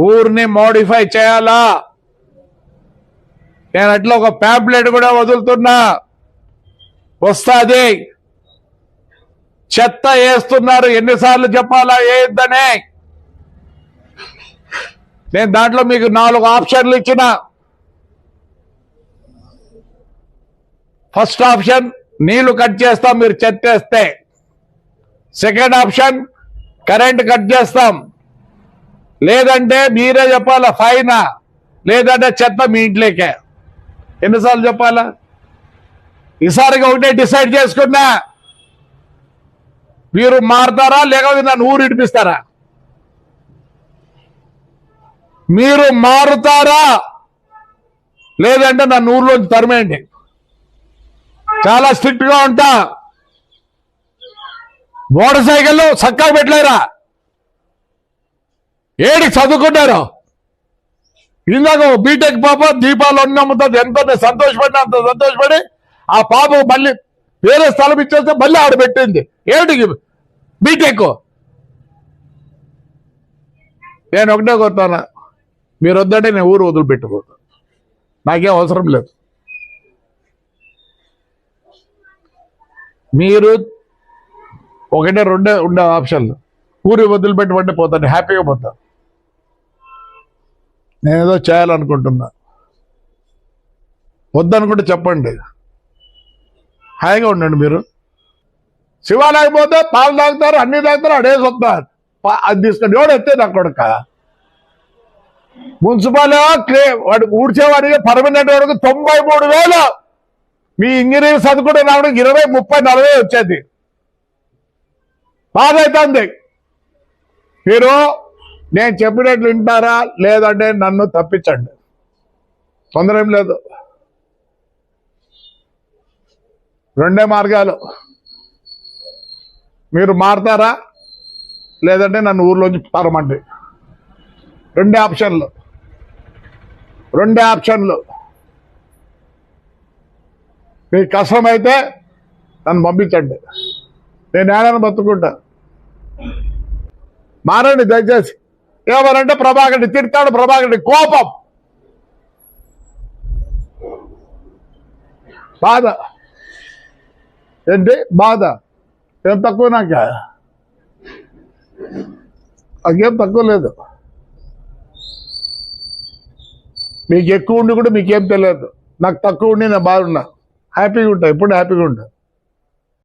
ఊరిని మోడిఫై చేయాలా? నేను అట్లా ఒక ప్యాంప్లెట్ కూడా వదులుతున్నా. వస్తాది. చెత్త వేస్తున్నారు. ఎన్నిసార్లు చెప్పాలా? వేయొద్దనే నేను దాంట్లో మీకు నాలుగు ఆప్షన్లు ఇచ్చిన. ఫస్ట్ ఆప్షన్ నీళ్ళు కట్ చేస్తాం మీరు చెత్త వేస్తే. సెకండ్ ఆప్షన్ కరెంట్ కట్ చేస్తాం. లేదంటే మీరే చెప్పాలా ఫైనా? లేదంటే చెత్త మీ ఇంట్లోకే. ఎన్నిసార్లు చెప్పాలా? ఈసారిగా ఒకటే డిసైడ్ చేసుకున్నా. మీరు మారుతారా లేకపోతే నన్ను ఊరు ఇడిపిస్తారా? మీరు మారుతారా? లేదంటే నన్ను ఊర్లోంచి తరిమేయండి. చాలా స్ట్రిక్ట్గా ఉంటా. మోటార్ సైకిల్ చక్కగా పెట్టలేరా? ఏడి చదువుకుంటారు ఇందాక బీటెక్ పాప దీపాలు అమ్ముతుంది ఎంత సంతోషపడిన అంత సంతోషపడి ఆ పాప మళ్ళీ వేరే స్థలం ఇచ్చేస్తే మళ్ళీ ఆడ పెట్టింది. ఏడు బీటెక్ నేను ఒకటే కొడతాను? మీరు వద్దంటే నేను ఊరు వదిలిపెట్టుకోను నాకేం అవసరం లేదు. మీరు ఒకటే రెండే ఉండే ఆప్షన్లు. ఊరి వదిలిపెట్టమంటే పోతాను. హ్యాపీగా పోతాను నేనేదో చేయాలనుకుంటున్నా. వద్దనుకుంటే చెప్పండి. హాయిగా ఉండండి మీరు. శివాలయం పోతే పాలు తాగుతారు అన్ని తాగుతారు అడేసి వస్తారు అది తీసుకొని ఎవడు ఎత్తే నా కొడుక? మున్సిపల్ వాడు ఊడ్చేవాడికి పర్మనెంట్ వాడికి తొంభై మూడు వేలు. మీ ఇంజనీరింగ్ చదువుకుంటే రావడానికి ఇరవై ముప్పై నలభై వచ్చేది. బాధ అవుతుంది మీరు నేను చెప్పినట్లు వింటారా లేదంటే నన్ను తప్పించండి. తొందర లేదు. రెండే మార్గాలు. మీరు మారతారా? లేదంటే నన్ను ఊర్లోంచి తరమండి రెండే ఆప్షన్లు. రెండే ఆప్షన్లు. మీకు కష్టమైతే నన్ను పంపించండి. నేను ఏడని బతుకుంటా. మారండి దయచేసి. ఏమనంటే ప్రభాకర్ని తిడతాడు ప్రభాకర్ని కోపం. బాధ. ఏంటి? బాధ. ఏం తక్కువ నాక? నాకేం తక్కువ లేదు. మీకు ఎక్కువ ఉండి కూడా మీకేం తెలియదు. నాకు తక్కువ ఉండి నేను బాగున్నా హ్యాపీగా ఉంటా. ఎప్పుడు హ్యాపీగా ఉంటా?